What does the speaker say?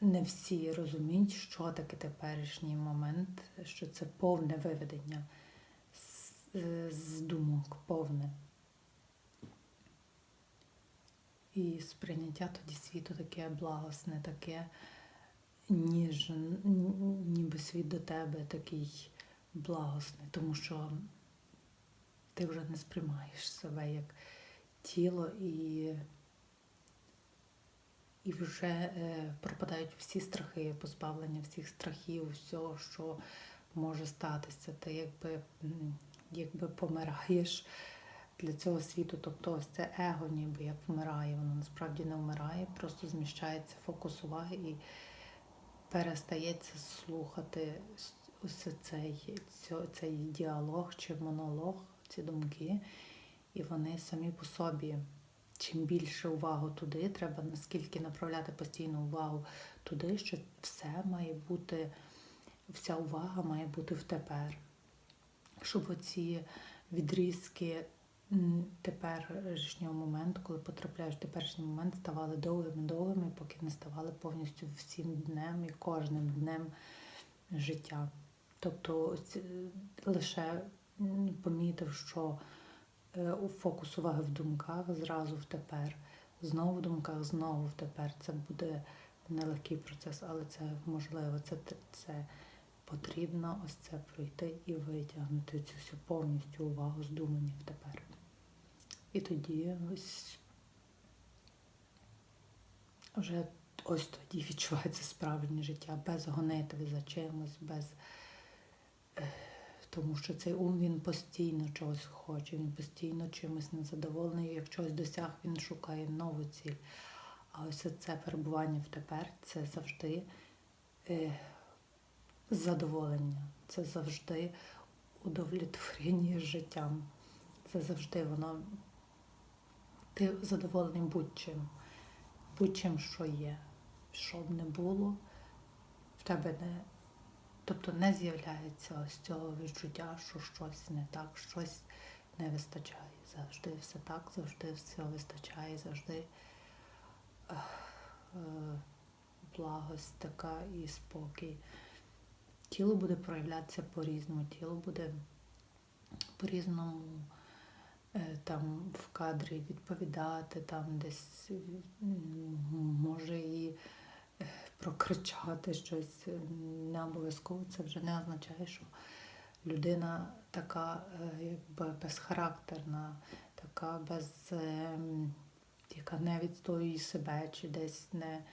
не, всі розуміють, що таке теперішній момент, що це повне виведення з думок, повне. І сприйняття тоді світу таке благосне, таке, ніж, ніби світ до тебе такий благосний, тому що ти вже не сприймаєш себе як тіло і, і вже е, пропадають всі страхи, позбавлення всіх страхів, всього, що може статися. Ти якби, якби помираєш для цього світу. Тобто ось це его ніби як вмирає, воно насправді не вмирає, просто зміщається фокус уваги і перестається слухати ось цей, цей діалог чи монолог, ці думки, і вони самі по собі. Чим більше увагу туди, треба наскільки направляти постійну увагу туди, що все має бути, вся увага має бути в тепер. Щоб оці відрізки теперішнього моменту, коли потрапляєш в теперішній момент, ставали довгими-довгими, поки не ставали повністю всім днем і кожним днем життя. Тобто е, лише помітив, що у фокус уваги в думках зразу в тепер, знову в думках, знову в тепер. Це буде нелегкий процес, але це можливо. Це, це потрібно ось це пройти і витягнути цю всю повністю увагу з думання в тепер. І тоді ось вже ось тоді відчувається справжнє життя, без гонитви за чимось, без. Тому що цей ум він постійно чогось хоче, він постійно чимось незадоволений. Як чогось досяг, він шукає нову ціль. А ось це перебування в тепер це завжди е, задоволення, це завжди удовлетворення життям. Це завжди воно. Ти задоволений будь-чим, будь-чим, що є. Що б не було, в тебе не. Тобто не з'являється ось цього відчуття, що щось не так, щось не вистачає. Завжди все так, завжди все вистачає, завжди е, благость така і спокій. Тіло буде проявлятися по-різному, тіло буде по-різному е, там в кадрі відповідати, там десь прокричати щось. Не обов'язково це вже не означає, що людина така е, якби безхарактерна, така без, ем, яка не відстоює себе чи десь не